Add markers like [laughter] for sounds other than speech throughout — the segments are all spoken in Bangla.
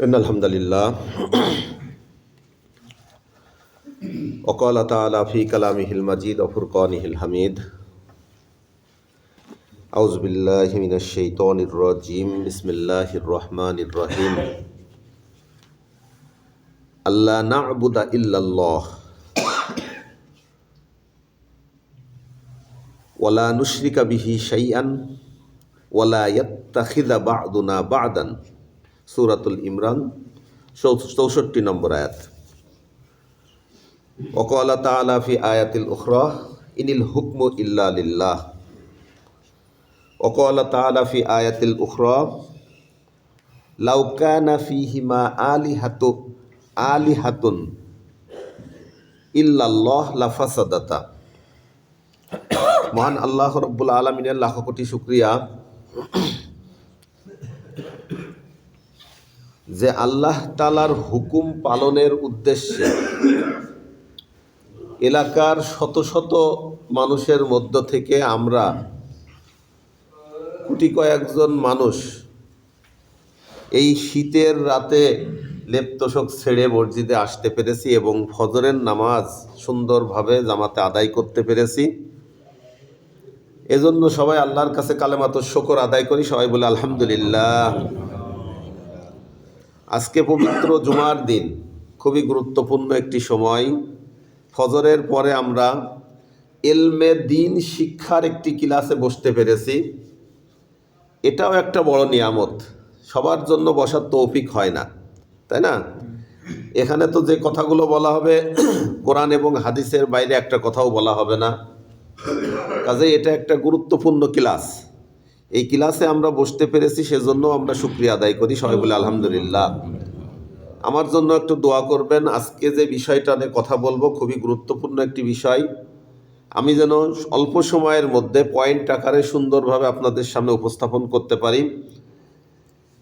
إن الحمد لله وقال تعالى في كلامه المجيد وفرقانه الحميد أعوذ بالله من الشيطان الرجيم بسم الله الرحمن الرحيم ألا نعبد إلا الله ولا نشرك به شيئا ولا يتخذ بعضنا بعضا সুরাতুল ইমরান চৌষট্টি নম্বর আয়াত। ওকলা তালাফি আয়াতিল উখরা, ইনিল হুকম ইল্লা লিল্লাহ। ওকলা তালা ফি আয়াতিল উখরা লাউকানা ফিহিমা আলি হাতু আলি হাতুন ইল্লাল্লাহ লাফাসাদাতা। মহান আল্লাহ রব্বুল আলমিনের লাখ কোটি শুক্রিয়া। যে আল্লাহ তালার হুকুম পালনের উদ্দেশ্যে এলাকার শত শত মানুষের মধ্য থেকে আমরা কোটি কয়েকজন মানুষ এই শীতের রাতে লেপ্তশোক ছেড়ে মসজিদে আসতে পেরেছি এবং ফজরের নামাজ সুন্দরভাবে জামাতে আদায় করতে পেরেছি। এজন্য সবাই আল্লাহর কাছে কালেমাত শকর আদায় করি, সবাই বলে আলহামদুলিল্লাহ। আজকে পবিত্র জুমার দিন। খুবই গুরুত্বপূর্ণ একটি সময়। ফজরের পরে আমরা এলমে দিন শিক্ষার একটি ক্লাসে বসতে পেরেছি। এটাও একটা বড় নিয়ামত। সবার জন্য বসার তৌফিক হয় না, তাই না? এখানে তো যে কথাগুলো বলা হবে, কোরআন এবং হাদিসের বাইরে একটা কথাও বলা হবে না। কাজে এটা একটা গুরুত্বপূর্ণ ক্লাস। এই ক্লাসে আমরা বসতে পেরেছি, সেজন্য আমরা শুক্রিয়া আদায় করি। সবাই বলে, আলহামদুলিল্লাহ। আমার জন্য একটু দোয়া করবেন। আজকে যে বিষয়টা নিয়ে কথা বলব, খুবই গুরুত্বপূর্ণ একটি বিষয়। আমি যেন অল্প সময়ের মধ্যে পয়েন্ট আকারে সুন্দরভাবে আপনাদের সামনে উপস্থাপন করতে পারি।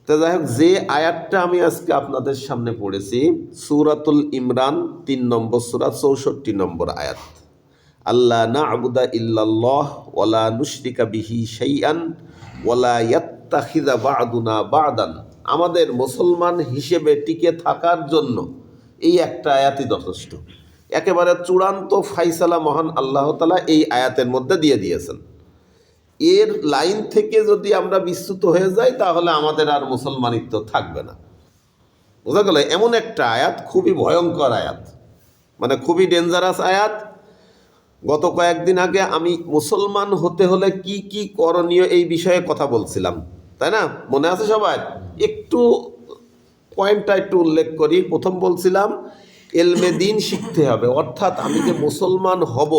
তো যাই হোক, যে আয়াতটা আমি আজকে আপনাদের সামনে পড়েছি, সুরাতুল ইমরান, তিন নম্বর সুরাত চৌষট্টি নম্বর আয়াত। আল্লাহ না আবুদা ইল্লাল্লাহ ওয়ালা নুশরিকা বিহি শাইআন ওয়ালা ইয়াত্তাখিদা বা'দুনা বা'দান। আমাদের মুসলমান হিসেবে টিকে থাকার জন্য এই একটা আয়াতই যথেষ্ট। একেবারে চূড়ান্ত ফাইসালা মহান আল্লাহ তালা এই আয়াতের মধ্যে দিয়ে দিয়েছেন। এর লাইন থেকে যদি আমরা বিচ্যুত হয়ে যাই, তাহলে আমাদের আর মুসলমানিত্ব থাকবে না। বোঝা গেল? এমন একটা আয়াত, খুবই ভয়ঙ্কর আয়াত। মানে খুবই ডেঞ্জারাস আয়াত গত কয়েকদিন আগে আমি মুসলমান হতে হলে কি কি করণীয় এই বিষয়ে কথা বলছিলাম, তাই না? মনে আছে সবাই একটু পয়েন্টটা একটু উল্লেখ করি। প্রথম বলছিলাম, এলমে দিন শিখতে হবে। অর্থাৎ আমি যে মুসলমান হব,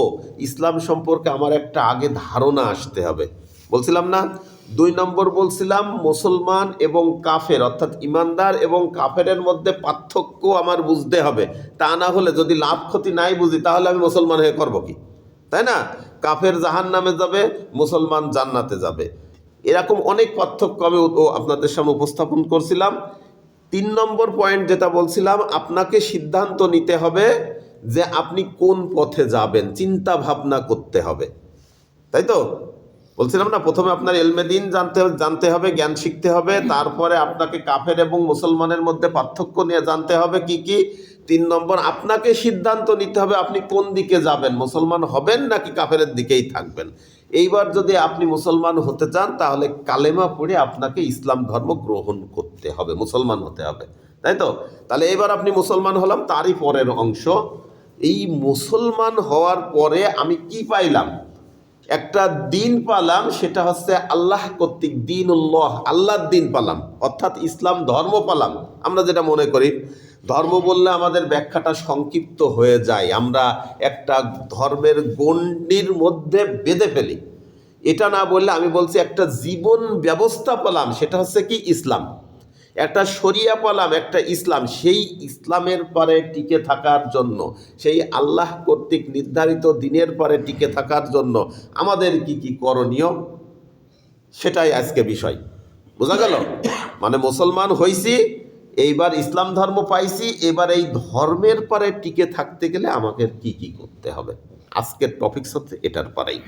ইসলাম সম্পর্কে আমার একটা আগে ধারণা আসতে হবে। বলছিলাম না? দুই নম্বর বলছিলাম, মুসলমান এবং কাফের, অর্থাৎ ইমানদার এবং কাফেরের মধ্যে পার্থক্য আমার বুঝতে হবে। তা না হলে যদি লাভ ক্ষতি নাই বুঝি, তাহলে আমি মুসলমান হয়ে করব কি? তাই না? কাফের জাহান নামে যাবে, মুসলমান জান্নাতে যাবে। এরকম অনেক পার্থক্য আমি আপনাদের সামনে উপস্থাপন করছিলাম। তিন নম্বর পয়েন্ট যেটা বলছিলাম, আপনাকে সিদ্ধান্ত নিতে হবে যে আপনি কোন পথে যাবেন, চিন্তা ভাবনা করতে হবে। তাই তো? বলছিলাম না, প্রথমে আপনার এলমেদিন জানতে জানতে হবে, জ্ঞান শিখতে হবে, তারপরে আপনাকে কাফের এবং মুসলমানের মধ্যে পার্থক্য নিয়ে জানতে হবে কি কি। তিন নম্বর, আপনাকে সিদ্ধান্ত নিতে হবে আপনি কোন দিকে যাবেন, মুসলমান হবেন নাকি কাফেরের দিকেই থাকবেন? এইবার যদি আপনি মুসলমান হতে চান, তাহলে কালেমা পড়ে আপনাকে ইসলাম ধর্ম গ্রহণ করতে হবে, মুসলমান হতে হবে, তাই তো? তাহলে এবার আপনি মুসলমান হলাম, তারই পরের অংশ। এই মুসলমান হওয়ার পরে আমি কি পাইলাম? একটা দিন পালাম, সেটা হচ্ছে আল্লাহ কর্তৃক দিন উল্লাহ আল্লাহর দিন পালাম, অর্থাৎ ইসলাম ধর্ম পালাম, আমরা যেটা মনে করি। ধর্ম বললে আমাদের ব্যাখ্যাটা সংক্ষিপ্ত হয়ে যায়। আমরা একটা ধর্মের গণ্ডির মধ্যে বেঁধে ফেলি। এটা না বললে আমি বলছি একটা জীবন ব্যবস্থা পেলাম, সেটা হচ্ছে কি ইসলাম। একটা শরিয়া পেলাম, একটা ইসলাম। সেই ইসলামের পরে টিকে থাকার জন্য, সেই আল্লাহ কর্তৃক নির্ধারিত দিনের পরে টিকে থাকার জন্য আমাদের কি কি করণীয়, সেটাই আজকে বিষয়। বোঝা গেল? মানে মুসলমান হইছি এইবার ইসলাম ধর্ম পাইছি, এবার এই ধর্মের পরে টিকে থাকতে গেলে আমাকে কি কি করতে হবে? আজকের টপিকস হচ্ছে এটার পরেই।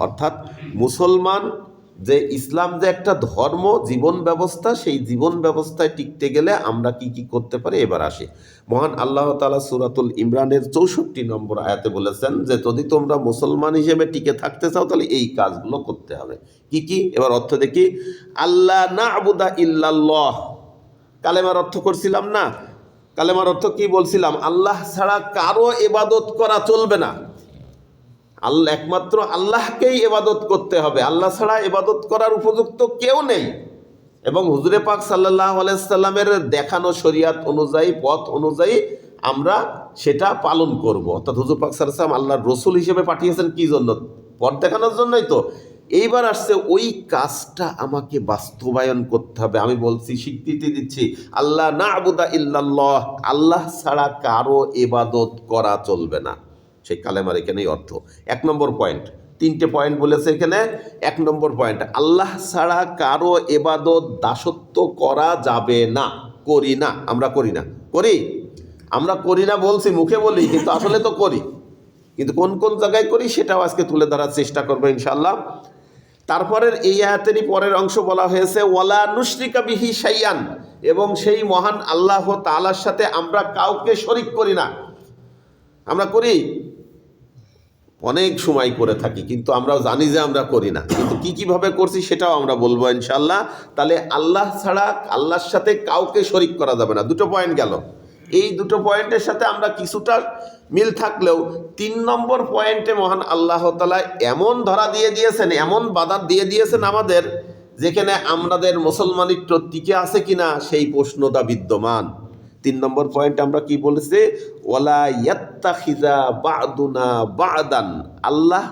অর্থাৎ মুসলমান যে ইসলাম যে একটা ধর্ম, জীবন ব্যবস্থা, সেই জীবন ব্যবস্থায় টিকতে গেলে আমরা কি কি করতে পারি? এবার আসি। মহান আল্লাহ তালা সুরাতুল ইমরানের চৌষট্টি নম্বর আয়াতে বলেছেন যে, যদি তোমরা মুসলমান হিসেবে টিকে থাকতে চাও, তাহলে এই কাজগুলো করতে হবে। কি কি? এবার অর্থ দেখি। আল্লাহ না আবুদা ইল্লাল্লাহ। কালেমার অর্থ করছিলাম না। কালেমার অর্থ কি বলছিলাম? আল্লাহ ছাড়া কারও এবাদত করা চলবে না। আল্লাহ একমাত্র আল্লাহকেই এবাদত করতে হবে। আল্লাহ ছাড়া এবাদত করার উপযুক্ত কেউ নেই। এবং হুজুরে পাক সাল্লাহ আলাইসাল্লামের দেখানো শরিয়াত অনুযায়ী, পথ অনুযায়ী আমরা সেটা পালন করব। অর্থাৎ হুজুর পাক সাল্লাম আল্লাহর রসুল হিসেবে পাঠিয়েছেন কি জন্য? পথ দেখানোর জন্যই তো। এইবার আসছে ওই কাজটা আমাকে বাস্তবায়ন করতে হবে। আমি বলছি, স্বীকৃতি দিচ্ছি আল্লাহ না আবুদা ইল্লাল্লাহ, আল্লাহ ছাড়া কারও এবাদত করা চলবে না। সেই কালেমার এখানেই অর্থ। এক নম্বর পয়েন্ট। তিনটে পয়েন্ট বলেছে এখানে। এক নম্বর পয়েন্ট, আল্লাহ ছাড়া কারও এবাদত দাসত্ব করা যাবে না। করি না। আমরা করি না। করি? আমরা করি না বলছি, মুখে বলি, কিন্তু আসলে তো করি। কিন্তু কোন কোন জায়গায় করি সেটাও আজকে তুলে ধরার চেষ্টা করব ইনশাল্লাহ তারপরের এই আয়াতেরই পরের অংশ বলা হয়েছে, ওয়ালা নুশ্রিকা বিহি সাইয়ান এবং সেই মহান আল্লাহ তালার সাথে আমরা কাউকে শরিক করি না। আমরা করি। অনেক সময় করে থাকি, কিন্তু আমরাও জানি যে আমরা করি না। কিন্তু কী কীভাবে করছি সেটাও আমরা বলব ইনশাল্লাহ তাহলে আল্লাহ ছাড়া আল্লাহর সাথে কাউকে শরিক করা যাবে না। দুটো পয়েন্ট গেল। এই দুটো পয়েন্টের সাথে আমরা কিছুটা মিল থাকলেও তিন নম্বর পয়েন্টে মহান আল্লাহ তালা এমন ধরা দিয়ে দিয়েছেন, এমন বাধা দিয়ে দিয়েছেন আমাদের, যেখানে আমাদের মুসলমানিত্ব টিকে আছে কিনা সেই প্রশ্নটা বিদ্যমান। তিন নম্বর পয়েন্ট আমরা কি বলেছি? ওয়ালা ইয়াত্তাখিজা বাদুনা বাদান। আল্লাহ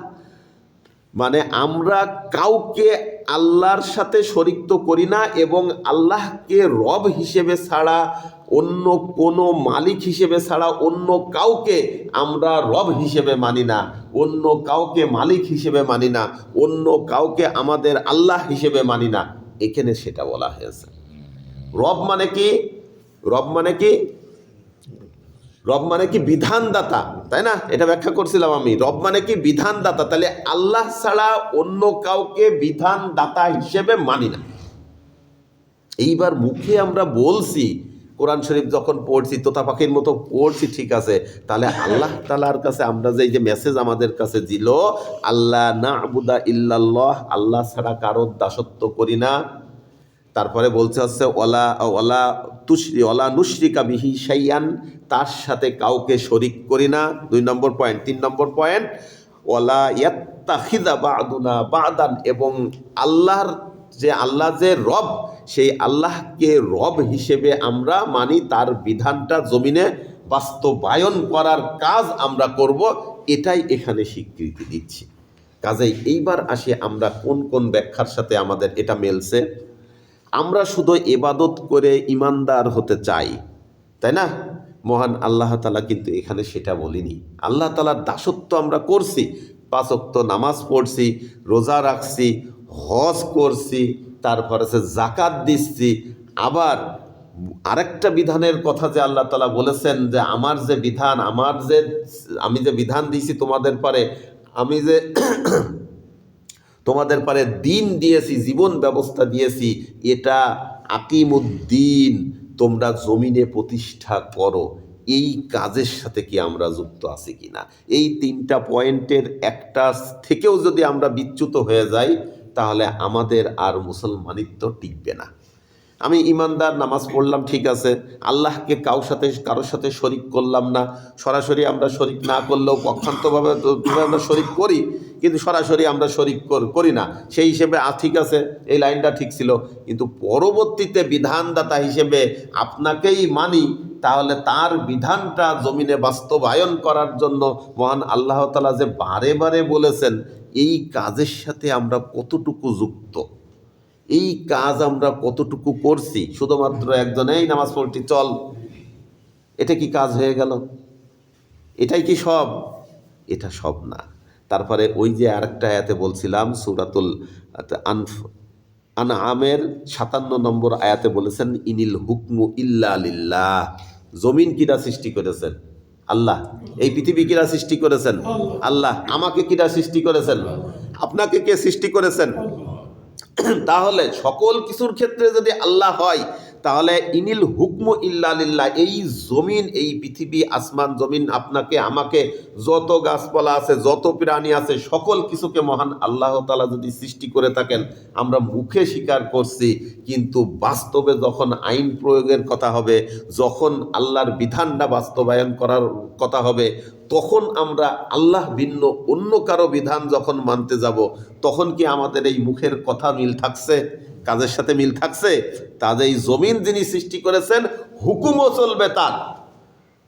মানে আমরা কাউকে আল্লাহর সাথে শরিক তো করি না এবং আল্লাহকে রব হিসেবে ছাড়া অন্য কোনো মালিক হিসেবে ছাড়া অন্য কাউকে আমরা রব হিসেবে মানি না, অন্য কাউকে মালিক হিসেবে মানি না, অন্য কাউকে আমাদের আল্লাহ হিসেবে মানি না। এখানে সেটা বলা হয়েছে। রব মানে কি? রব মানে কি? রব মানে কি বিধানদাতা, তাই না? এটা ব্যাখ্যা করছিলাম আমি। রব মানে কি বিধানদাতা? তাহলে আল্লাহ ছাড়া অন্য কাউকে বিধানদাতা হিসেবে মানি না। এইবার মুখে আমরা বলছি, কোরআন শরীফ যখন পড়ছি তোতা পাখির মতো পড়ছি, ঠিক আছে, তাহলে আল্লাহ তালার কাছে আমরা যে যে মেসেজ আমাদের কাছে দিল আল্লাহ না আবুদা ইল্লাল্লাহ, আল্লাহ ছাড়া কারোর দাসত্ব করি না। তারপরে বলছে হচ্ছে ওলা ওলা তুশরি ওলা নুশরিকা বিহি সাইয়ান তার সাথে কাউকে শরিক করি না। দুই নম্বর পয়েন্ট। তিন নম্বর পয়েন্ট ওলা ইয়াত্তাখিদা বাদুনা বাদান এবং আল্লাহর যে, আল্লাহ যে রব, সেই আল্লাহকে রব হিসেবে আমরা মানি, তার বিধানটা জমিনে বাস্তবায়ন করার কাজ আমরা করব, এটাই এখানে স্বীকৃতি দিচ্ছি। কাজেই এইবার আসি আমরা কোন কোন ব্যাখ্যার সাথে আমাদের এটা মেলছে। আমরা শুধু এবাদত করে ইমানদার হতে চাই, তাই না? মহান আল্লাহ তালা কিন্তু এখানে সেটা বলিনি। আল্লাহ তালার দাসত্ব আমরা করছি পাঁচক্ত নামাজ পড়ছি, রোজা রাখছি, হজ করছি, তারপর হচ্ছে জাকাত দিচ্ছি। আবার আরেকটা বিধানের কথা যে আল্লাহ তালা বলেছেন যে, আমার যে বিধান, আমার যে, আমি যে বিধান দিয়েছি তোমাদের পরে, আমি যে তোমাদের পারে দিন দিয়েছি, জীবন ব্যবস্থা দিয়েছি, এটা আকিমুদ্দিন, তোমরা জমিনে প্রতিষ্ঠা করো। এই কাজের সাথে কি আমরা যুক্ত আছি কি না এই তিনটা পয়েন্টের একটা থেকেও যদি আমরা বিচ্যুত হয়ে যাই, তাহলে আমাদের আর মুসলমানিত্ব টিকবে না। আমি ইমানদার, নামাজ পড়লাম, ঠিক আছে। আল্লাহকে কাউ সাথে, কারোর সাথে শরিক করলাম না। সরাসরি আমরা শরিক না করলেও পক্ষান্তভাবে আমরা শরিক করি, কিন্তু সরাসরি আমরা শরিক করি না। সেই হিসেবে ঠিক আছে, এই লাইনটা ঠিক ছিল। কিন্তু পরবর্তীতে বিধানদাতা হিসেবে আপনাকেই মানি, তাহলে তার বিধানটা জমিনে বাস্তবায়ন করার জন্য মহান আল্লাহ তালা যে বারে বারে বলেছেন, এই কাজের সাথে আমরা কতটুকু যুক্ত? এই কাজ আমরা কতটুকু করছি? শুধুমাত্র একজন, এই নামাজ পড়ছি চল। এটা কি কাজ হয়ে গেল? এটাই কি সব? এটা সব না। তারপরে ওই যে আরেকটা আয়াতে বলছিলাম, সুরাতুল আনফ আন আমের সাতান্ন নম্বর আয়াতে বলেছেন, ইনিল হুকমু ইল্লা লিল্লাহ। জমিন কিরা সৃষ্টি করেছেন? আল্লাহ। এই পৃথিবী কিরা সৃষ্টি করেছেন? আল্লাহ। আমাকে কিরা সৃষ্টি করেছেন? আপনাকে কে সৃষ্টি করেছেন? তাহলে সকল কিছুর ক্ষেত্রে যদি আল্লাহ হয় তাহলে ইনিল হুকম ইল্লালিল্লাহ, এই জমিন, এই পৃথিবী, আসমান জমিন, আপনাকে, আমাকে, যত গাছপালা আছে, যত প্রাণী আছে, সকল কিছুকে মহান আল্লাহ তালা যদি সৃষ্টি করে থাকেন, আমরা মুখে স্বীকার করছি, কিন্তু বাস্তবে যখন আইন প্রয়োগের কথা হবে, যখন আল্লাহর বিধানটা বাস্তবায়ন করার কথা হবে, তখন আমরা আল্লাহ ভিন্ন, অন্য কারও বিধান যখন মানতে যাব, তখন কি আমাদের এই মুখের কথা মিল থাকছে? কাজের সাথে মিল থাকছে তাদের এই জমিন যিনি সৃষ্টি করেছেন, হুকুমও চলবে তার।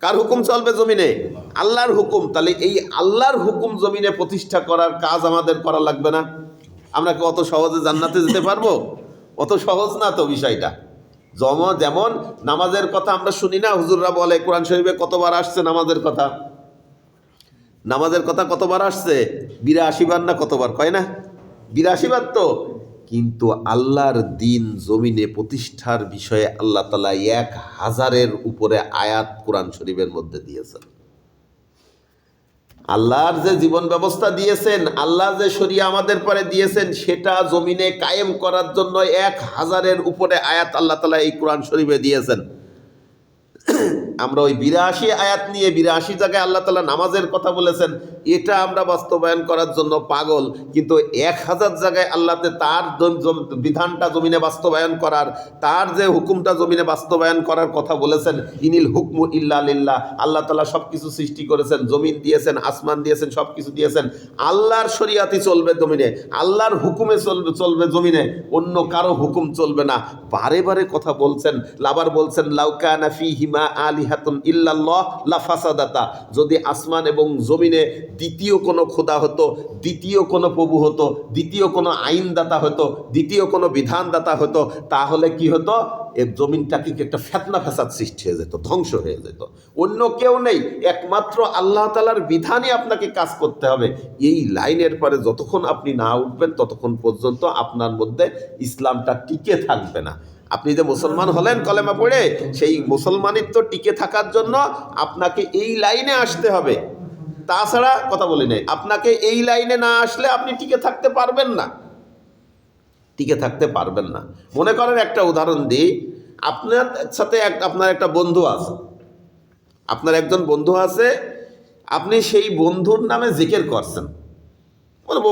কার হুকুম চলবে জমিনে? আল্লাহর হুকুম। তাহলে এই আল্লাহর হুকুম জমিনে প্রতিষ্ঠা করার কাজ আমাদের করা লাগবে না। আমরা কি অত সহজে জান্নাতে যেতে পারব? অত সহজ না তো বিষয়টা। জম যেমন নামাজের কথা আমরা শুনি না, হুজুররা বলে, কোরআন শরীফে কতবার আসছে নামাজের কথা? নামাজের কথা কতবার আসছে? বিরাশি বার না কতবার? কয় না? বিরাশি বার তো। কিন্তু আল্লাহর দিন জমিনে প্রতিষ্ঠার বিষয়ে আল্লাহ তালা এক হাজারের উপরে আয়াত কোরআন শরীফের মধ্যে দিয়েছেন। আল্লাহর যে জীবন ব্যবস্থা দিয়েছেন, আল্লাহ যে শরিয়া আমাদের পরে দিয়েছেন, সেটা জমিনে কায়েম করার জন্য এক হাজারের উপরে আয়াত আল্লাহ তালা এই কোরআন শরীফে দিয়েছেন। আমরা ওই বিরাশি আয়াত নিয়ে বিরাশি জায়গায় আল্লাহ তালা নামাজের কথা বলেছেন, এটা আমরা বাস্তবায়ন করার জন্য পাগল। কিন্তু এক হাজার জায়গায় আল্লাহতে তার বিধানটা জমিনে বাস্তবায়ন করার, তার যে হুকুমটা জমিনে বাস্তবায়ন করার কথা বলেছেন, ইনিল হুকমু ইল্লা লিল্লাহ। আল্লাহ তালা সব কিছু সৃষ্টি করেছেন, জমিন দিয়েছেন, আসমান দিয়েছেন সব কিছু দিয়েছেন। আল্লাহর শরিয়াতি চলবে জমিনে, আল্লাহর হুকুমে চলবে চলবে জমিনে, অন্য কারও হুকুম চলবে না। বারে বারে কথা বলছেন, লাবার বলছেন লাউকানা ফি হিমা আলিহাতুন ইল্লাল্লাহ লা ফাসাদাতা। যদি আসমান এবং জমিনে দ্বিতীয় কোনো খোদা হতো, দ্বিতীয় কোনো প্রভু হতো, দ্বিতীয় কোনো আইনদাতা হতো, দ্বিতীয় কোনো বিধানদাতা হতো, তাহলে কি হতো? এ জমিনটাকে একটা ফেতনা ফ্যাসাদ সৃষ্টি হয়ে যেত, ধ্বংস হয়ে যেত। অন্য কেউ নেই, একমাত্র আল্লাহ তালার বিধানই আপনাকে কাজ করতে হবে। এই লাইনের পরে যতক্ষণ আপনি না উঠবেন, ততক্ষণ পর্যন্ত আপনার মধ্যে ইসলামটা টিকে থাকবে না। আপনি যে মুসলমান হলেন কলেমা পড়ে, সেই মুসলমানিত্ব টিকে থাকার জন্য আপনাকে এই লাইনে আসতে হবে। তাছাড়া কথা বলি নাই, আপনাকে এই লাইনে না আসলে আপনি টিকে থাকতে পারবেন না। টিকে থাকতে পারবেন না। মনে করেন একটা উদাহরণ দিই, আপনার সাথে এক, আপনার একটা বন্ধু আছে। আপনার একজন বন্ধু আছে, আপনি সেই বন্ধুর নামে জিকের করছেন।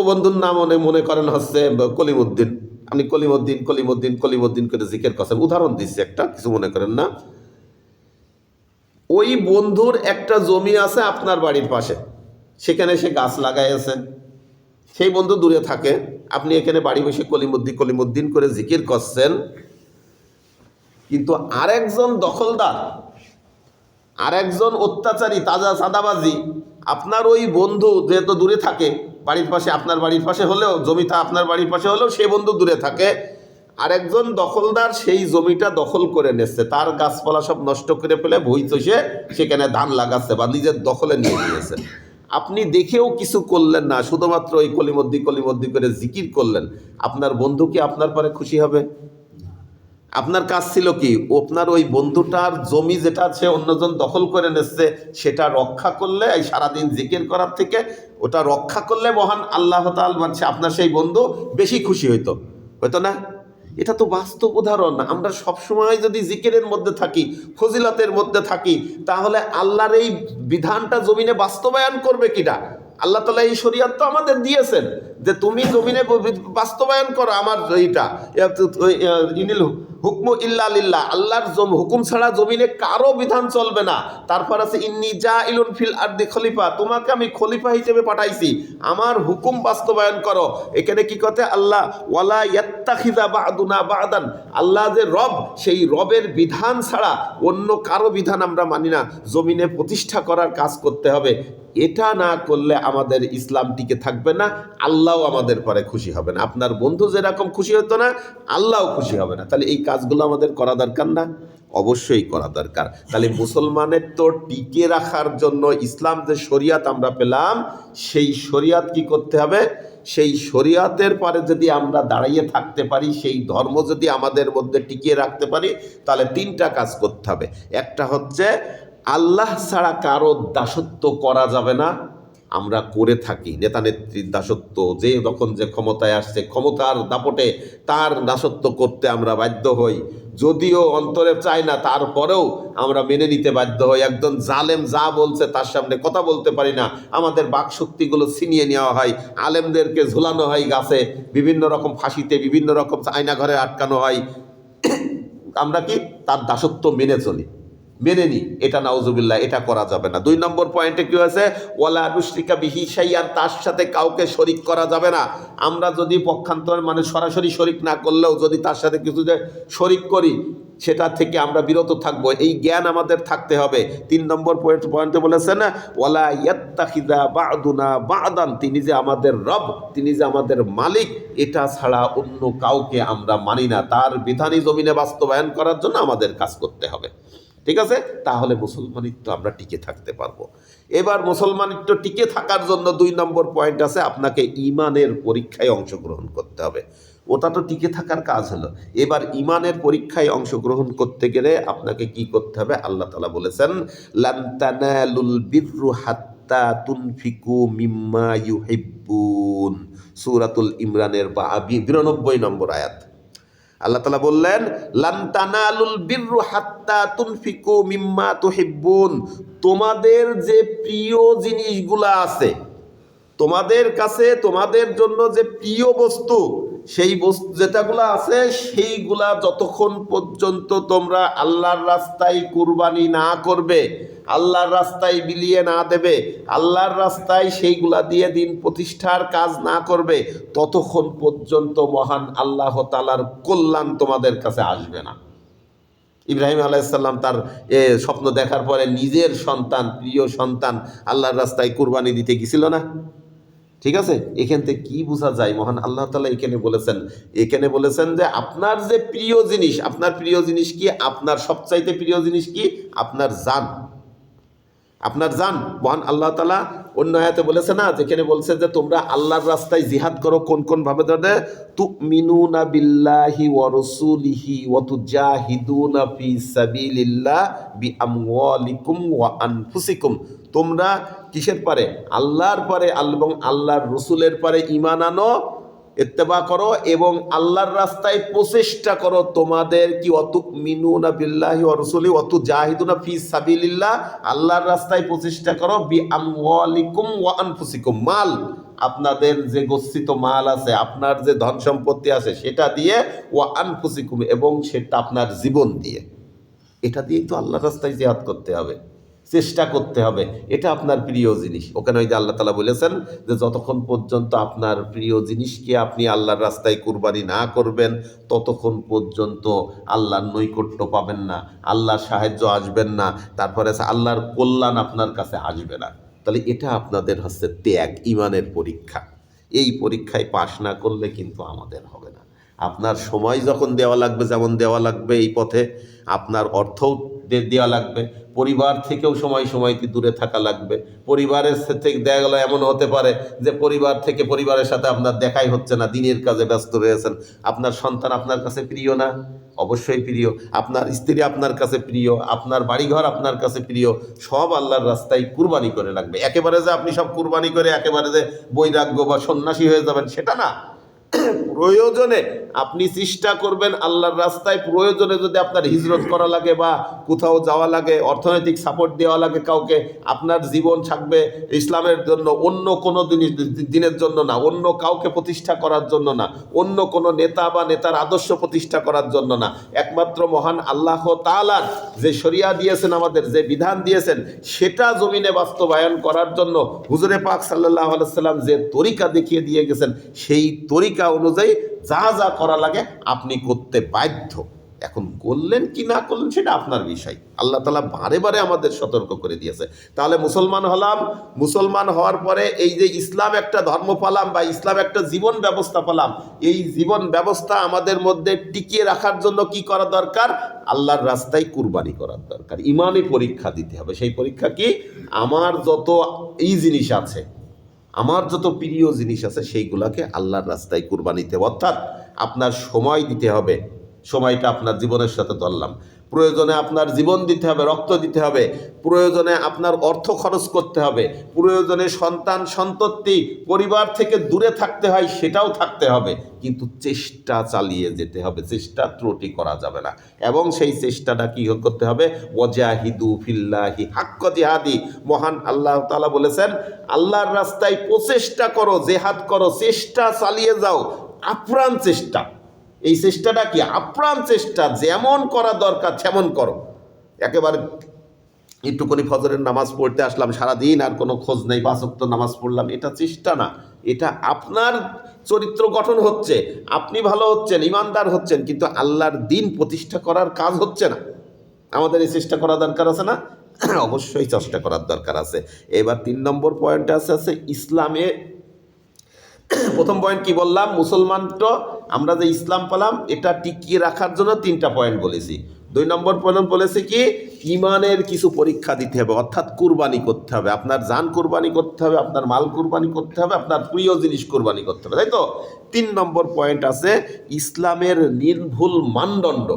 বন্ধুর নাম মনে মনে করেন হচ্ছে কলিমুদ্দিন। আপনি কলিমুদ্দিন কলিমুদ্দিন কলিমুদ্দিন করে জিকের করছেন উদাহরণ দিচ্ছি একটা, কিছু মনে করেন না। ওই বন্ধুর একটা জমি আছে আপনার বাড়ির পাশে। সেখানে সে গাছ লাগাইছে সেই বন্ধু দূরে থাকে। আপনি এখানে বাড়ি বসে কলিমুদ্দিন কলিমুদ্দিন করে জিকির করছেন। কিন্তু আরেকজন দখলদার, আরেকজন অত্যাচারী, তাজা সাদাবাজি আপনার ওই বন্ধু যেহেতু দূরে থাকে বাড়ির পাশে আপনার বাড়ির পাশে হলেও, জমিটা আপনার বাড়ির পাশে হলেও সে বন্ধু দূরে থাকে। আরেকজন দখলদার সেই জমিটা দখল করে নিচ্ছে। তার গাছপালা সব নষ্ট করে ফেলে ভই চষে সেখানে ধান লাগাচ্ছে বা নিজের দখলে নিয়ে নিয়েছে। আপনি দেখেও কিছু করলেন না, শুধুমাত্র ওই কলিমদ্দি কলিমদ্দি করে জিকির করলেন। আপনার বন্ধু কি আপনার পরে খুশি হবে? আপনার কাজ ছিল কি? আপনার ওই বন্ধুটার জমি যেটা সে অন্যজন দখল করে নিচ্ছে, সেটা রক্ষা করলে, এই সারাদিন জিকির করার থেকে ওটা রক্ষা করলে মহান আল্লাহ তাল মানে আপনার সেই বন্ধু বেশি খুশি হইতো। হয়তো না? এটা তো বাস্তব উদাহরণ। আমরা সবসময় যদি জিকিরের মধ্যে থাকি, ফজিলতের মধ্যে থাকি, তাহলে আল্লাহর এই বিধানটা জমিনে বাস্তবায়ন করবে কিনা? আল্লাহ তালা এই শরিয়াত তো আমাদের দিয়েছেন যে তুমি জমিনে বাস্তবায়ন করো আমার এইটা। ইনিল হুকমু ইল্লা লিল্লাহ। আল্লাহর জম হুকুম ছাড়া জমিনে কারও বিধান চলবে না। তারপর আছে, ইন্নি যা ইলুন ফিল আর্দি খলিফা। তোমাকে আমি খলিফা হিসেবে পাঠাইছি। আমার হুকুম বাস্তবায়ন করো। এখানে কি কথা আল্লাহ, ওয়ালা ইয়াত্তাখিদা বাদুনা বাদান। আল্লাহ যে রব, সেই রবের বিধান ছাড়া অন্য কারও বিধান আমরা মানি না। জমিনে প্রতিষ্ঠা করার কাজ করতে হবে। এটা না করলে আমাদের ইসলাম টিকে থাকবে না, আল্লাহও আমাদের পরে খুশি হবে না। আপনার বন্ধু যেরকম খুশি হতো না, আল্লাহও খুশি হবে না। তাহলে এই কাজগুলো আমাদের করা দরকার না? অবশ্যই করা দরকার। তাহলে মুসলমানের তো টিকে রাখার জন্য ইসলাম যে শরিয়াত আমরা পেলাম, সেই শরিয়াত কি করতে হবে? সেই শরিয়াতের পরে যদি আমরা দাঁড়িয়ে থাকতে পারি, সেই ধর্ম যদি আমাদের মধ্যে টিকিয়ে রাখতে পারি, তাহলে তিনটা কাজ করতে হবে। একটা হচ্ছে আল্লাহ ছাড়া কারও দাসত্ব করা যাবে না। আমরা করে থাকি। নেতা নেত্রীর দাসত্ব, যে যখন যে ক্ষমতায় আসছে, ক্ষমতার দাপটে তার দাসত্ব করতে আমরা বাধ্য হই। যদিও অন্তরে চাই না, তারপরেও আমরা মেনে নিতে বাধ্য হই। একজন জালেম যা বলছে তার সামনে কথা বলতে পারি না। আমাদের বাকশক্তিগুলো ছিনিয়ে নেওয়া হয়, আলেমদেরকে ঝুলানো হয় গাছে। বিভিন্ন রকম ফাঁসিতে বিভিন্ন রকম আয়না ঘরে আটকানো হয়। [coughs] আমরা কি? তার দাসত্ব মেনে চলি। মেনে নি। এটা নাউজুবিল্লাহ, এটা করা যাবে না। দুই নম্বর পয়েন্টে কি হয়েছে? ওয়ালা আনুষ্ঠিকা বিহি সাইয়ান তার সাথে কাউকে শরিক করা যাবে না। আমরা যদি পক্ষান্তর মানে সরাসরি শরিক না করলেও যদি তার সাথে কিছু যে শরিক করি, সেটা থেকে আমরা বিরত থাকব। এই জ্ঞান আমাদের থাকতে হবে। তিন নম্বর পয়েন্ট পয়েন্টে বলেছেন, ওয়ালা ইয়াত্তাখিদা বাদুনা বাদান, তিনি যে আমাদের রব, তিনি যে আমাদের মালিক, এটা ছাড়া অন্য কাউকে আমরা মানি না। তার বিধানী জমিনে বাস্তবায়ন করার জন্য আমাদের কাজ করতে হবে। ঠিক আছে? তাহলে মুসলমানিত্ব আমরা টিকে থাকতে পারব। এবার মুসলমানিত্ব টিকে থাকার জন্য দুই নম্বর পয়েন্ট আছে, আপনাকে ইমানের পরীক্ষায় অংশগ্রহণ করতে হবে। ওটা তো টিকে থাকার কাজ হলো। এবার ইমানের পরীক্ষায় অংশগ্রহণ করতে গেলে আপনাকে কি করতে হবে? আল্লাহ তালা বলেছেন লান্তানালুল বিররু হাত্তা তুনফিকু মিম্মা ইউহিব্বুন। সূরাতুল ইমরানের বা বিরানব্বই নম্বর আয়াত। আল্লাহ তালা বললেন লান্তানালুল বিরু হাত্তা তুনফিকু মিম্মা তুহিব্বুন। তোমাদের যে প্রিয় জিনিসগুলা আছে, তোমাদের কাছে তোমাদের জন্য যে প্রিয় বস্তু সেই বস্তু যেটাগুলো আছে সেইগুলা যতক্ষণ পর্যন্ত তোমরা আল্লাহর রাস্তায় কুরবানি না করবে আল্লাহর রাস্তায় বিলিয়ে না দেবে আল্লাহর রাস্তায় সেইগুলা দিয়ে দিন প্রতিষ্ঠার কাজ না করবে ততক্ষণ পর্যন্ত মহান আল্লাহ তালার কল্যাণ তোমাদের কাছে আসবে না। ইব্রাহিম আলাইসাল্লাম তার এ, স্বপ্ন দেখার পরে নিজের সন্তান প্রিয় সন্তান আল্লাহর রাস্তায় কুরবানি দিতে গেছিল না? ঠিক আছে? এখান থেকে কি বোঝা যায়? মহান আল্লাহ তালা এখানে বলেছেন এখানে বলেছেন যে আপনার যে প্রিয় জিনিস, আপনার প্রিয় জিনিস কি? আপনার সবচাইতে প্রিয় জিনিস কি? আপনার জান। আপনার জান। মহান আল্লাহ তালা অন্য আয়াতে বলেছে না, যেখানে বলছে যে তোমরা আল্লাহর রাস্তায় জিহাদ করো কোন কোন ভাবে? ধরে তু মিনুনা বিল্লাহি ওয়া রসুলিহি ওয়া তুজাহিদুনা ফি সাবিলিল্লাহ বি আমওয়ালিকুম ওয়া আনফুসিকুম। তোমরা কিসের পারে? আল্লাহর পারে এবং আল্লাহর রসুলের পারে ইমান আনো, ইত্তেবা করো এবং আল্লাহর রাস্তায় প্রচেষ্টা করো তোমাদের কি অত মিনুনা বিল্লাহি ওয়া রসুলি অত জাহিদুনা ফি সাবিলিল্লাহ? আল্লাহর রাস্তায় প্রচেষ্টা করো, বি আমওয়ালিকুম ওয়া আনফুসিকুম। মাল, আপনাদের যে গচ্ছিত মাল আছে, আপনার যে ধন সম্পত্তি আছে, সেটা দিয়ে ওয়া আনফুসিকুম এবং সেটা আপনার জীবন দিয়ে। এটা দিয়েই তো আল্লাহর রাস্তায় জিহাদ করতে হবে। চেষ্টা করতে হবে। এটা আপনার প্রিয় জিনিস। ওখানে ওই যে আল্লাহ তালা বলেছেন যে, যতক্ষণ পর্যন্ত আপনার প্রিয় জিনিসকে আপনি আল্লাহর রাস্তায় কুরবানি না করবেন, ততক্ষণ পর্যন্ত আল্লাহর নৈকট্য পাবেন না। আল্লাহর সাহায্য আসবেন না। তারপরে আল্লাহর কল্যাণ আপনার কাছে আসবে না। তাহলে এটা আপনাদের হচ্ছে ত্যাগ, ইমানের পরীক্ষা। এই পরীক্ষায় পাশ না করলে কিন্তু আমাদের হবে আপনার সময় যখন দেওয়া লাগবে, যেমন দেওয়া লাগবে এই পথে, আপনার অর্থও দেওয়া লাগবে। পরিবার থেকেও সময় সময় দূরে থাকা লাগবে। পরিবারের থেকে দেখা গেলো এমন হতে পারে যে, পরিবার থেকে পরিবারের সাথে আপনার দেখাই হচ্ছে না, দিনের কাজে ব্যস্ত রয়েছেন। আপনার সন্তান আপনার কাছে প্রিয় না? অবশ্যই প্রিয়। আপনার স্ত্রী আপনার কাছে প্রিয়। আপনার বাড়িঘর আপনার কাছে প্রিয়। সব আল্লাহর রাস্তায় কুরবানি করে লাগবে একেবারে যে আপনি সব কুরবানি করে, একেবারে যে বৈরাগ্য বা সন্ন্যাসী হয়ে যাবেন, সেটা না। প্রয়োজনে আপনি চেষ্টা করবেন আল্লাহর রাস্তায়, প্রয়োজনে যদি আপনার হিজরত করা লাগে বা কোথাও যাওয়া লাগে, অর্থনৈতিক সাপোর্ট দেওয়া লাগে কাউকে, আপনার জীবন থাকবে ইসলামের জন্য অন্য কোনো দিনের জন্য না, অন্য কাউকে প্রতিষ্ঠা করার জন্য না, অন্য কোনো নেতা বা নেতার আদর্শ প্রতিষ্ঠা করার জন্য না। একমাত্র মহান আল্লাহ তালার যে শরিয়া দিয়েছেন, আমাদের যে বিধান দিয়েছেন, সেটা জমিনে বাস্তবায়ন করার জন্য হুজুরে পাক সাল্লাহ আলাইসাল্লাম যে তরিকা দেখিয়ে দিয়ে গেছেন, সেই তরিকা অনুযায়ী যা যা করা লাগে আপনি করতে বাধ্য। এখন করলেন কি না করলেন সেটা আপনার বিষয়। আল্লাহ তালা বারে বারে আমাদের সতর্ক করে দিয়েছে। তাহলে মুসলমান হলাম, মুসলমান হওয়ার পরে এই যে ইসলাম একটা ধর্ম পালাম বা ইসলাম একটা জীবন ব্যবস্থা পালাম, এই জীবন ব্যবস্থা আমাদের মধ্যে টিকিয়ে রাখার জন্য কি করা দরকার? আল্লাহর রাস্তায় কুরবানি করার দরকার। ইমানই পরীক্ষা দিতে হবে। সেই পরীক্ষা কি? আমার যত এই জিনিস আছে, আমার যত প্রিয় জিনিস আছে, সেইগুলাকে আল্লাহর রাস্তায় কুরবানিতে হবে। অর্থাৎ আপনার সময় দিতে হবে। সময়টা আপনার জীবনের সাথে ধরলাম প্রয়োজনে আপনার জীবন দিতে হবে, রক্ত দিতে হবে। প্রয়োজনে আপনার অর্থ খরচ করতে হবে। প্রয়োজনে সন্তান সন্ততি, পরিবার থেকে দূরে থাকতে হয়, সেটাও থাকতে হবে। কিন্তু চেষ্টা চালিয়ে যেতে হবে, চেষ্টা ত্রুটি করা যাবে না। এবং সেই চেষ্টাটা কি করতে হবে? ওয়াজাহিদু ফিল্লাহি হাক্ক জিহাদি। মহান আল্লাহ তাআলা বলেছেন, আল্লাহর রাস্তায় প্রচেষ্টা করো, জেহাদ করো, চেষ্টা চালিয়ে যাও। আপ্রাণ চেষ্টা। এই চেষ্টাটা কি? আপ্রাণ চেষ্টা, যেমন করা দরকার তেমন করো। একেবারে একটুখানি ফজরের নামাজ পড়তে আসলাম, সারাদিন আর কোনো খোঁজ নেই পাঁচক্ত নামাজ পড়লাম। এটা চেষ্টা না। এটা আপনার চরিত্র গঠন হচ্ছে, আপনি ভালো হচ্ছেন, ইমানদার হচ্ছেন, কিন্তু আল্লাহর দিন প্রতিষ্ঠা করার কাজ হচ্ছে না। আমাদের এই চেষ্টা করা দরকার আছে না? [coughs] অবশ্যই চেষ্টা করার দরকার আছে। এবার তিন নম্বর পয়েন্ট আছে আছে ইসলামে প্রথম পয়েন্ট কি বললাম? মুসলমান তো আমরা যে ইসলাম পেলাম, এটা টিকিয়ে রাখার জন্য তিনটা পয়েন্ট বলেছি। দুই নম্বর পয়েন্ট বলেছে কি? ইমানের কিছু পরীক্ষা দিতে হবে, অর্থাৎ কুরবানি করতে হবে। আপনার জান কুরবানি করতে হবে, আপনার মাল কুরবানি করতে হবে, আপনার প্রিয় জিনিস কুরবানি করতে হবে, তাই তো? তিন নম্বর পয়েন্ট আছে ইসলামের নির্ভুল মানদণ্ড।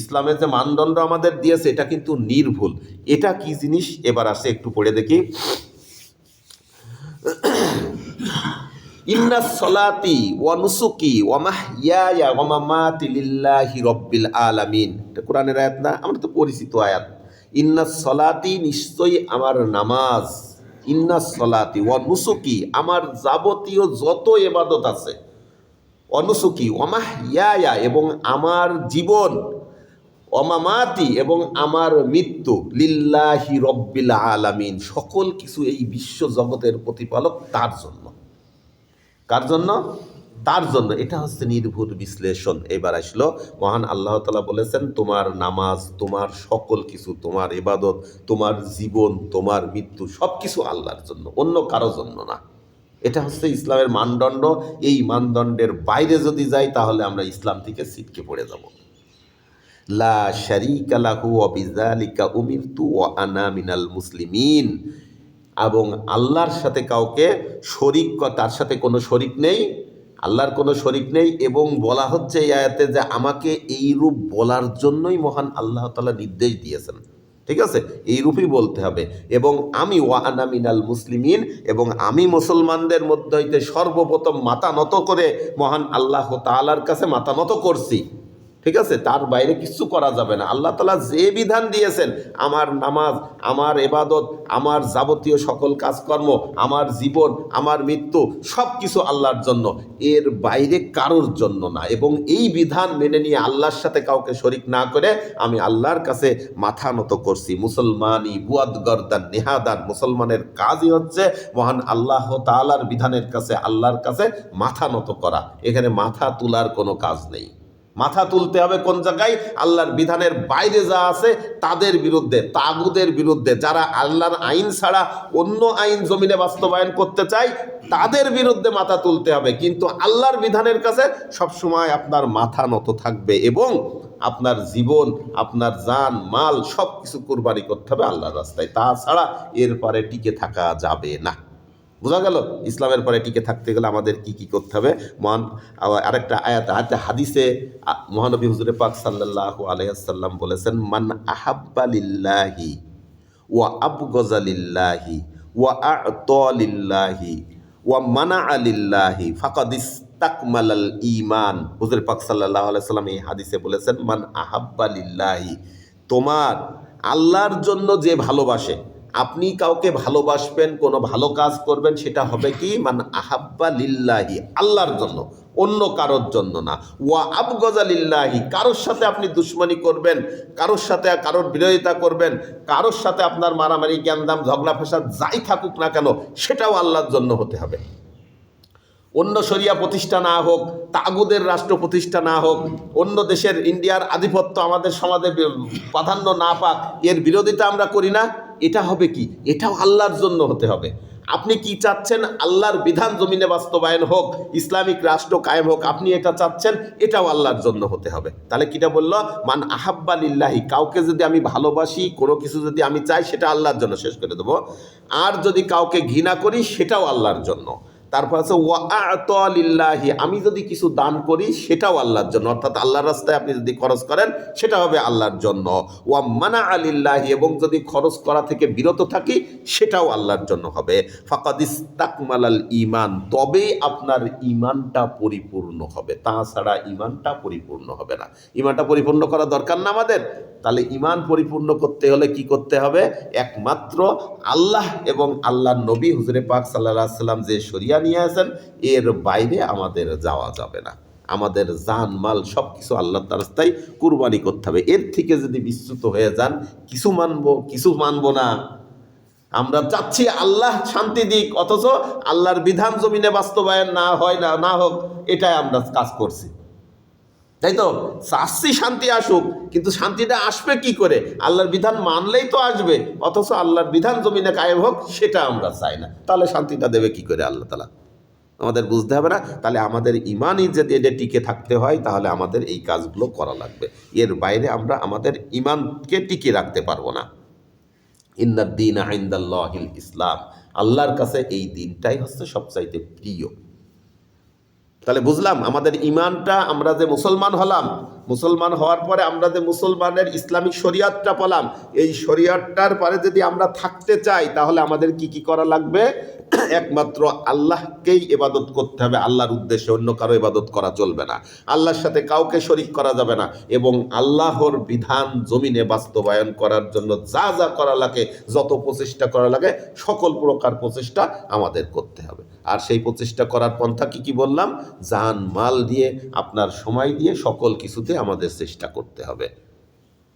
ইসলামের যে মানদণ্ড আমাদের দিয়েছে, এটা কিন্তু নির্ভুল। এটা কি জিনিস? এবার আসে একটু পড়ে দেখি। ইন্না সলাতি ওয়া নুসুকি ওয়া মাহইয়ায়া ওয়া মামাতি লিল্লাহি রাব্বিল আলামিন। এটা কোরআনের আয়াত না? আমরা তো পরিচিত আয়াত। ইন্না সলাতি নিশ্চয়ই আমার নামাজ। ইন্না সলাতি ওয়া নুসুকি আমার যাবতীয় যত এবাদত আছে। অনুসুকি অমাহিয়া এবং আমার জীবন। অমামাতি এবং আমার মৃত্যু লিল্লাহি রব্বিল আলামিন। সকল কিছু এই বিশ্ব জগতের প্রতিপালক তার জন্য। কার জন্য? তার জন্য। এটা হচ্ছে নির্ভুল বিশ্লেষণ। এবার আসলো, মহান আল্লাহ তালা বলেছেন, তোমার নামাজ, তোমার সকল কিছু, তোমার এবাদত তোমার জীবন, তোমার মৃত্যু সব কিছু আল্লাহর জন্য, অন্য কারও জন্য না। এটা হচ্ছে ইসলামের মানদণ্ড। এই মানদণ্ডের বাইরে যদি যাই, তাহলে আমরা ইসলাম থেকে ছিটকে পড়ে যাব। লা শারিকা লাহু ওয়া বিযালিকা উমিরতু ওয়া আনা মিনাল মুসলিমিন। এবং আল্লাহর সাথে কাউকে শরিক তার সাথে কোনো শরিক নেই, আল্লাহর কোনো শরিক নেই এবং বলা হচ্ছে এই আয়াতে যে আমাকে এই রূপ বলার জন্যই মহান আল্লাহ তাআলা নির্দেশ দিয়েছেন। ঠিক আছে? এই রূপই বলতে হবে। এবং আমি ওয়াহানা মিনাল মুসলিমিন এবং আমি মুসলমানদের মধ্যে হইতে সর্বপ্রথম মাথা নত করে মহান আল্লাহ তাআলার কাছে মাথা নত করছি। ঠিক আছে? তার বাইরে কিছু করা যাবে না। আল্লাহ তালা যে বিধান দিয়েছেন, আমার নামাজ, আমার এবাদত আমার যাবতীয় সকল কাজকর্ম, আমার জীবন, আমার মৃত্যু সব কিছু আল্লাহর জন্য। এর বাইরে কারোর জন্য না। এবং এই বিধান মেনে নিয়ে আল্লাহর সাথে কাউকে শরিক না করে আমি আল্লাহর কাছে মাথা নত করছি। মুসলমানই বুয়াদ গর্দান নেহাদান, মুসলমানের কাজই হচ্ছে মহান আল্লাহ তাআলার বিধানের কাছে, আল্লাহর কাছে মাথা নত করা। এখানে মাথা তোলার কোনো কাজ নেই। মাথা তুলতে হবে কোন জায়গায়? আল্লাহর বিধানের বাইরে যা আছে তাদের বিরুদ্ধে, তাগুদের বিরুদ্ধে। যারা আল্লাহর আইন ছাড়া অন্য আইন জমিনে বাস্তবায়ন করতে চায়, তাদের বিরুদ্ধে মাথা তুলতে হবে। কিন্তু আল্লাহর বিধানের কাছে সবসময় আপনার মাথা নত থাকবে এবং আপনার জীবন, আপনার জান, মাল সব কিছু কুরবানি করতে হবে আল্লাহর রাস্তায়। তাছাড়া এরপরে টিকে থাকা যাবে না। বোঝা গেল? ইসলামের পরে টিকে থাকতে গেলে আমাদের কি কি করতে হবে? মহান আরেকটা আয়াত, আরেকটা হাদিসে মহানবী হুজুরে পাক সাল্লাল্লাহু আলাইসাল্লাম বলেছেন, মান আহাব্বা লিল্লাহি ওয়া আবগজা লিল্লাহি ওয়া আ'তা লিল্লাহি ওয়া মানা আলিল্লাহি ফাকাদ ইস্তাকমালাল ইমান হুজুর পাক সাল্লাল্লাহু আলাইসাল্লাম এই হাদিসে বলেছেন, মান আহাব্বা লিল্লাহি। তোমার আল্লাহর জন্য যে ভালোবাসে আপনি কাউকে ভালোবাসবেন, কোনো ভালো কাজ করবেন, সেটা হবে কি? মান আহাব্বা লিল্লাহি, আল্লাহর জন্য, অন্য কারোর জন্য না। ওয়া আবগজা লিল্লাহি, কারোর সাথে আপনি দুশ্মনী করবেন, কারোর সাথে কারোর বিরোধিতা করবেন, কারোর সাথে আপনার মারামারি, জ্ঞানদাম ঝগড়া ফেসাদ যাই থাকুক না কেন, সেটাও আল্লাহর জন্য হতে হবে। অন্য শরিয়া প্রতিষ্ঠা না হোক, তাগুদের রাষ্ট্র প্রতিষ্ঠা না হোক, অন্য দেশের ইন্ডিয়ার আধিপত্য আমাদের সমাজে প্রাধান্য না পাক, এর বিরোধিতা আমরা করি না। এটা হবে কি? এটাও আল্লাহর জন্য হতে হবে। আপনি কি চাচ্ছেন? আল্লাহর বিধান জমিনে বাস্তবায়ন হোক, ইসলামিক রাষ্ট্র কায়েম হোক, আপনি এটা চাচ্ছেন? এটাও আল্লাহর জন্য হতে হবে। তাহলে কিটা বলল? মান আহাব্বা লিল্লাহি, কাউকে যদি আমি ভালোবাসি, কোনো কিছু যদি আমি চাই, সেটা আল্লাহর জন্য শেষ করে দেবো। আর যদি কাউকে ঘৃণা করি, সেটাও আল্লাহর জন্য। তারপর আছে, ওয়া আতলিল্লাহি আমি যদি কিছু দান করি, সেটাও আল্লাহর জন্য। অর্থাৎ আল্লাহর রাস্তায় আপনি যদি খরচ করেন, সেটা হবে আল্লাহর জন্য। ওয়া মানা আলিল্লাহি এবং যদি খরচ করা থেকে বিরত থাকি, সেটাও আল্লাহর জন্য হবে। ফাকাদ ইস্তাকমালাল ইমান তবেই আপনার ইমানটা পরিপূর্ণ হবে। তাছাড়া ইমানটা পরিপূর্ণ হবে না। ইমানটা পরিপূর্ণ করা দরকার না আমাদের। তাহলে ইমান পরিপূর্ণ করতে হলে কি করতে হবে? একমাত্র আল্লাহ এবং আল্লাহ নবী হুজুরে পাক সাল্লাহ সাল্লাম যে শরিয়া নিয়ে আসেন, এর বাইরে আমাদের যাওয়া যাবে না। আমাদের জান, মাল সব কিছু আল্লাহ রাস্তায় কুরবানি করতে হবে। এর থেকে যদি বিচ্যুত হয়ে যান, কিছু মানবো কিছু মানবো না। আমরা চাচ্ছি আল্লাহ শান্তি দিক, অথচ আল্লাহর বিধান জমিনে বাস্তবায়ন না হয় না না হোক, এটাই আমরা কাজ করছি। তাই তো? চাচ্ছি শান্তি আসুক, কিন্তু শান্তিটা আসবে কি করে? আল্লাহর বিধান মানলেই তো আসবে, অথচ আল্লাহর বিধান জমিনে কায়েম হোক, সেটা আমরা চাই না। তাহলে শান্তিটা দেবে কি করে আল্লাহ তালা আমাদের বুঝতে হবে না? তাহলে আমাদের ইমানই যদি এটা টিকে থাকতে হয়, তাহলে আমাদের এই কাজগুলো করা লাগবে। এর বাইরে আমরা আমাদের ইমানকে টিকে রাখতে পারব না। ইন্নাদ্দিন আইন্দাল্লাহিল ইসলাম। আল্লাহর কাছে এই দিনটাই হচ্ছে সবচাইতে প্রিয়। তাহলে বুঝলাম আমাদের ইমানটা আমরা যে মুসলমান হলাম মুসলমান হওয়ার পরে আমরা যে মুসলমানের ইসলামিক শরিয়াতটা পেলাম, এই শরিয়াতটার পরে যদি আমরা থাকতে চাই, তাহলে আমাদের কি কি করা লাগবে? [clears throat] একমাত্র আল্লাহকেই এবাদত করতে হবে, আল্লাহর উদ্দেশ্যে অন্য কারও ইবাদত করা চলবে না। আল্লাহর সাথে কাউকে শরিক করা যাবে না এবং আল্লাহর বিধান জমিনে বাস্তবায়ন করার জন্য যা যা করা লাগে, যত প্রচেষ্টা করা লাগে, সকল প্রকার প্রচেষ্টা আমাদের করতে হবে। আর সেই প্রচেষ্টা করার পন্থা কি কি বললাম? জান, মাল দিয়ে, আপনার সময় দিয়ে সকল কিছুতে আমাদের চেষ্টা করতে হবে।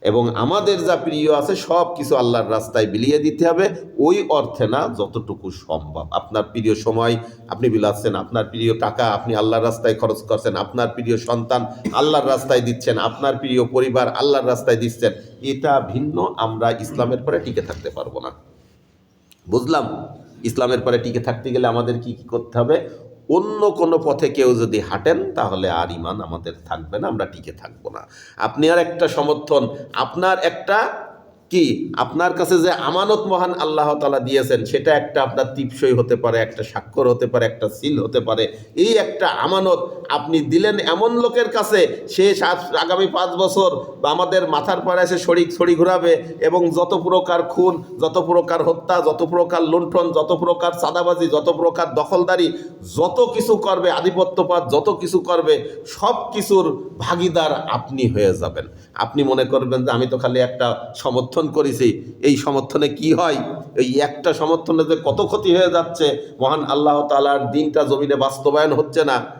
এবং আমাদের যা প্রিয় আছে, সব কিছু আল্লাহর রাস্তায় বিলিয়ে দিতে হবে। ওই অর্থে না, যতটুকু সম্ভব। আপনার প্রিয় সময়, আপনি বিলাচ্ছেন, আপনার প্রিয় টাকা আপনি আল্লাহর রাস্তায় খরচ করছেন, আপনার প্রিয় সন্তান আল্লাহর রাস্তায় দিচ্ছেন, আপনার প্রিয় পরিবার আল্লাহর রাস্তায় দিচ্ছেন, এটা ভিন্ন। আমরা ইসলামের পরে টিকে থাকতে পারব না। বুঝলাম? ইসলামের পরে টিকে থাকতে গেলে আমাদের কি কি করতে হবে? অন্য কোনো পথে কেউ যদি হাঁটেন, তাহলে আর ইমান আমাদের থাকবে না, আমরা টিকে থাকব না। আপনি আর একটা সমর্থন, আপনার একটা কি? আপনার কাছে যে আমানত মহান আল্লাহ তালা দিয়েছেন, সেটা একটা আপনার টিপসই হতে পারে, একটা স্বাক্ষর হতে পারে, একটা সিল হতে পারে। এই একটা আমানত আপনি দিলেন এমন লোকের কাছে সে আগামী পাঁচ বছর বা আমাদের মাথার পরে এসে শরিক ছড়ি ঘুরাবে এবং যত প্রকার খুন, যত প্রকার হত্যা, যত প্রকার লুণ্ঠন, যত প্রকার চাঁদাবাজি, যত প্রকার দখলদারি, যত কিছু করবে আধিপত্যপাত যত কিছু করবে, সব কিছুর ভাগিদার আপনি হয়ে যাবেন। আপনি মনে করবেন যে আমি তো খালি একটা সমর্থন করেছি। এই সমর্থনে কি হয়? এই একটা সমর্থনে যে কত ক্ষতি হয়ে যাচ্ছে? মহান আল্লাহ তালার দিনটা জমিনে বাস্তবায়ন হচ্ছে না।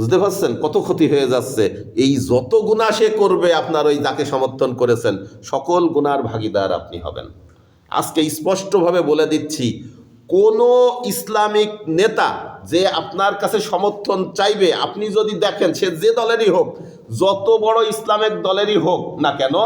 বুঝতে পারছেন? কত ক্ষতি হয়ে যাচ্ছে। এই যত গুণা সে করবে, আপনার ওই যাকে সমর্থন করেছেন, সকল গুণার ভাগিদার আপনি হবেন। আজকে স্পষ্টভাবে বলে দিচ্ছি, কোন ইসলামিক নেতা যে আপনার কাছে সমর্থন চাইবে, আপনি যদি দেখেন, সে যে দলেরই হোক, যত বড় ইসলামের দলেরই হোক না কেন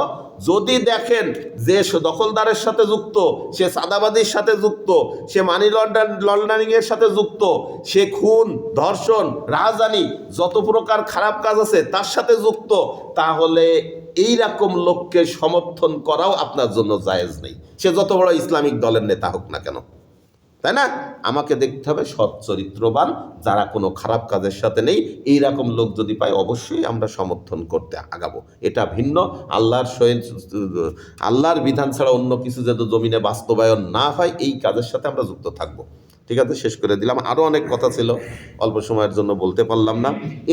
যদি দেখেন যে দখলদারের সাথে যুক্ত, সে সাদাবাদির সাথে যুক্ত, সে মানি লন্ডার লন্ডারিংয়ের সাথে যুক্ত, সে খুন, ধর্ষণ রাজধানী যত প্রকার খারাপ কাজ আছে তার সাথে যুক্ত, তাহলে এই রকম লোককে সমর্থন করাও আপনার জন্য জায়েজ নেই। সে যত বড় ইসলামিক দলের নেতা হোক না কেন। তাই না? আমাকে দেখতে হবে সৎ চরিত্রবান, যারা কোনো খারাপ কাজের সাথে নেই। এই রকম লোক যদি পাই অবশ্যই আমরা সমর্থন করতে আগাবো। এটা ভিন্ন। আল্লাহর সহিত, আল্লাহর বিধান ছাড়া অন্য কিছু যাতে জমিনে বাস্তবায়ন না হয়, এই কাজের সাথে আমরা যুক্ত থাকব। ঠিক আছে? শেষ করে দিলাম। আরও অনেক কথা ছিল। অল্প সময়ের জন্য বলতে পারলাম না। এই